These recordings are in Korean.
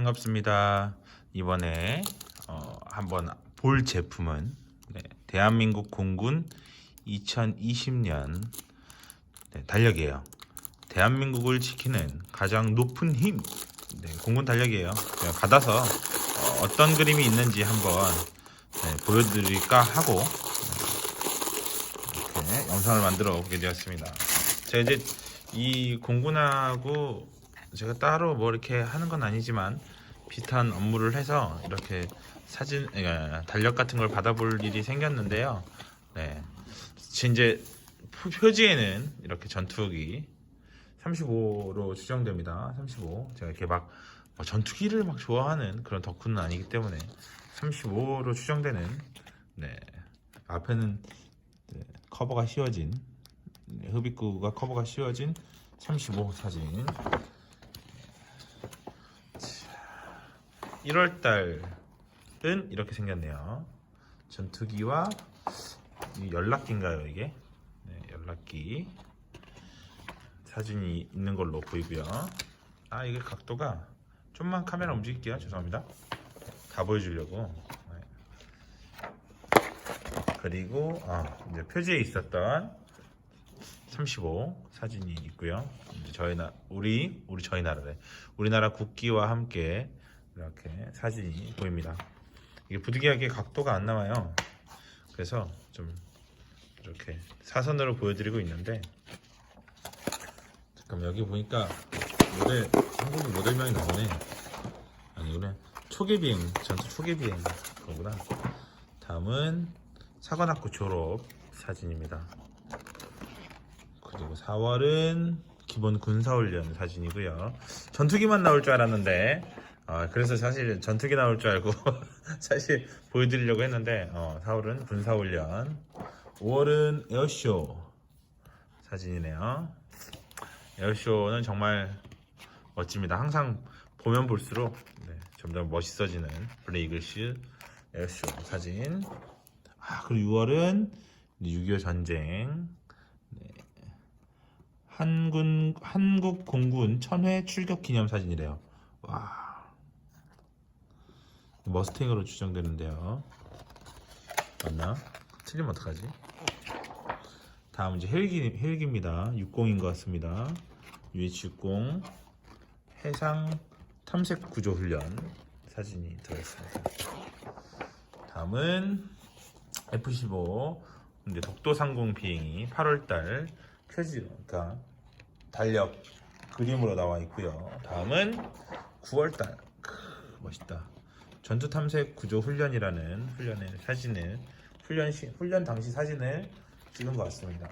반갑습니다. 이번에 어, 한번 볼 제품은 네, 대한민국 공군 2020년 네, 달력이에요. 대한민국을 지키는 가장 높은 힘 네, 공군 달력이에요. 받아서 어, 떤 그림이 있는지 한번 네, 보여드릴까 하고 네, 이렇게 영상을 만들어 보게 되었습니다. 제가 이제 이 공군하고 제가 따로 뭐 이렇게 하는 건 아니지만 비슷한 업무를 해서 이렇게 사진 예, 달력 같은 걸 받아볼 일이 생겼는데요. 네, 이제 표- 표지에는 이렇게 전투기 35로 추정됩니다. 35. 제가 이렇게 막 어, 전투기를 막 좋아하는 그런 덕후는 아니기 때문에 35로 추정되는 네 앞에는 네, 커버가 씌워진 네, 흡입구가 커버가 씌워진 35 사진 1월 달은 이렇게 생겼네요. 전투기와 이 연락기인가요, 이게? 네, 연락기 사진이 있는 걸로 보이고요. 아, 이게 각도가 좀만 카메라 움직일게요. 죄송합니다. 다 보여주려고. 네. 그리고 아, 이제 표지에 있었던 35 사진이 있고요. 이제 저희 나 우리 우리 저희 나라래. 우리나라 국기와 함께 이렇게 사진이 보입니다. 이게 부득이하게 각도가 안 나와요. 그래서 좀 이렇게 사선으로 보여드리고 있는데 잠깐 여기 보니까 모델 한국 모델명이 나오네. 아니구나. 초계비행 전투 초계비행 거구나. 다음은 사관학교 졸업 사진입니다. 그리고 4월은 기본 군사훈련 사진이고요. 전투기만 나올 줄 알았는데 아, 그래서 사실 전투기 나올 줄 알고 사실 보여드리려고 했는데 어, 4월은 군사훈련 5월은 에어쇼 사진이네요. 에어쇼는 정말 멋집니다. 항상 보면 볼수록 네, 점점 멋있어지는 블레이글스 에어쇼 사진. 아, 그리고 6월은 6.25 전쟁 한군 한국 공군 천회 출격 기념 사진이래요. 와 머스탱으로 추정되는데요. 맞나? 틀리면 어떡하지? 다음 이제 헬기 헬기입니다. 60인 것 같습니다. UH-60 해상 탐색 구조 훈련 사진이 들어있습니다. 다음은 F-15 이제 독도 상공 비행이 8월달 표지 그러니까 달력 그림으로 나와 있고요. 다음은 9월달 멋있다. 전투 탐색 구조 훈련이라는 훈련의 사진을 훈련 시 훈련 당시 사진을 찍은 것 같습니다.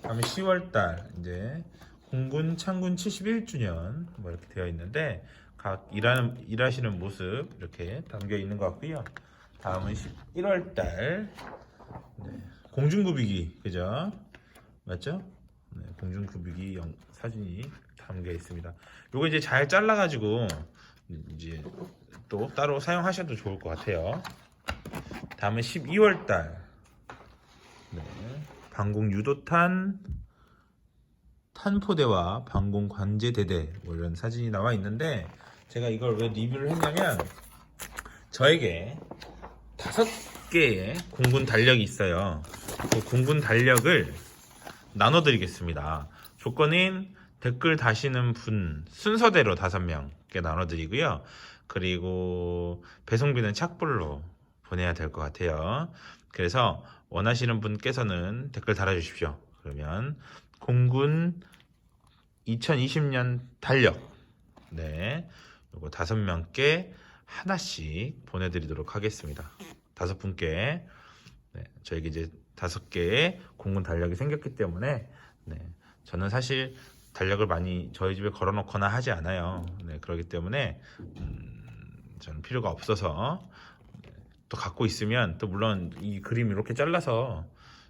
다음에 10월달 이제 공군 창군 71주년 뭐 이렇게 되어 있는데 각 일하는 일하시는 모습 이렇게 담겨 있는 것 같고요. 다음은 11월달 네, 공중구비기 그죠? 맞죠? 네, 공중구비기 영, 사진이 담겨 있습니다. 요거 이제 잘 잘라가지고 이제 또 따로 사용하셔도 좋을 것 같아요. 다음은 12월달 네, 방공 유도탄 탄포대와 방공 관제대대 뭐 이런 사진이 나와 있는데 제가 이걸 왜 리뷰를 했냐면 저에게 다섯 개의 공군 달력이 있어요. 그 공군 달력을 나눠드리겠습니다. 조건인 댓글 다시는 분 순서대로 다섯 명께 나눠드리고요. 그리고 배송비는 착불로 보내야 될 것 같아요. 그래서 원하시는 분께서는 댓글 달아주십시오. 그러면 공군 2020년 달력 네 요거 다섯 명께 하나씩 보내드리도록 하겠습니다. 다섯 분께 네, 저에게 이제 다섯 개의 공군 달력이 생겼기 때문에 네, 저는 사실 달력을 많이 저희 집에 걸어놓거나 하지 않아요. 네, 그렇기 때문에 음, 저는 필요가 없어서 네, 또 갖고 있으면 또 물론 이 그림 이렇게 잘라서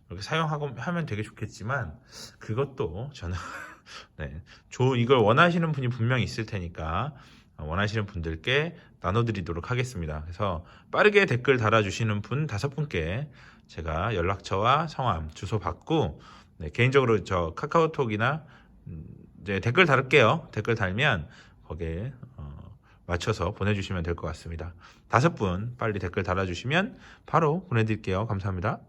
이렇게 사용하고 하면 되게 좋겠지만 그것도 저는 네, 조 이걸 원하시는 분이 분명히 있을 테니까 원하시는 분들께 나눠드리도록 하겠습니다. 그래서 빠르게 댓글 달아주시는 분 다섯 분께 제가 연락처와 성함, 주소 받고 네, 개인적으로 저 카카오톡이나 음, 이제 댓글 달을게요. 댓글 달면 거기에 어, 맞춰서 보내주시면 될 것 같습니다. 다섯 분 빨리 댓글 달아주시면 바로 보내드릴게요. 감사합니다.